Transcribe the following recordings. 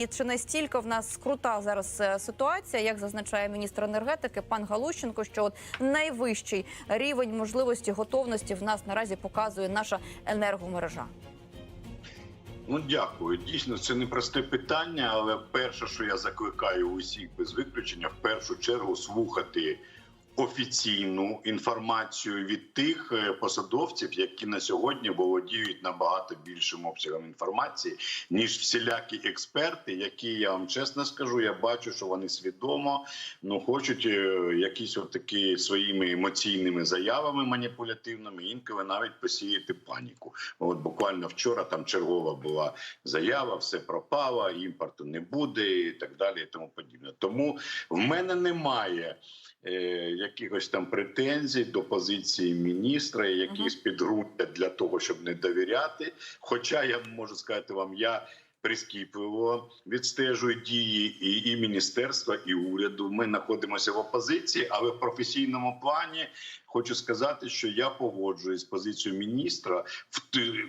І чи настільки в нас крута зараз е, ситуація, як зазначає міністр енергетики пан Галущенко, що от найвищий рівень можливості готовності в нас наразі показує наша енергомережа? Ну дякую. Дійсно, це непросте питання, але перше, що я закликаю усіх без виключення, в першу чергу слухати офіційну інформацію від тих е, посадовців, які на сьогодні володіють набагато більшим обсягом інформації, ніж всілякі експерти, які я вам чесно скажу, я бачу, що вони свідомо ну хочуть е, якісь отакі своїми емоційними заявами маніпулятивними, інколи навіть посіяти паніку. От буквально вчора там чергова була заява, все пропало, імпорту не буде, і так далі, і тому подібне. Тому в мене немає. е, Якихось там претензій до позиції міністра, якісь підґрунтя для того, щоб не довіряти. Хоча я можу сказати вам, я прискіпливо відстежую дії і, і міністерства, і уряду. Ми знаходимося в опозиції, але в професійному плані хочу сказати, що я погоджуюсь з позицією міністра,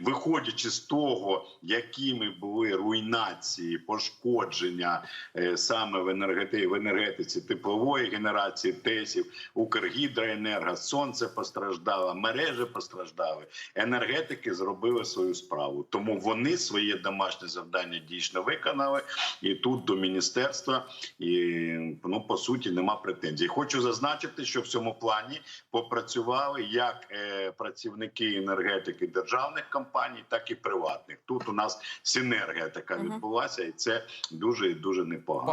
виходячи з того, якими були руйнації, пошкодження е, саме в енергетиці, в енергетиці теплової генерації ТЕСів, Укргідроенерго, сонце постраждало, мережі постраждали. Енергетики зробили свою справу, тому вони своє домашнє завдання дійсно виконали. І тут до міністерства і ну по суті нема претензій. Хочу зазначити, що в цьому плані попрацювали як е, працівники енергетики державних компаній, так і приватних. Тут у нас синергія така відбулася, і це дуже і дуже непогано.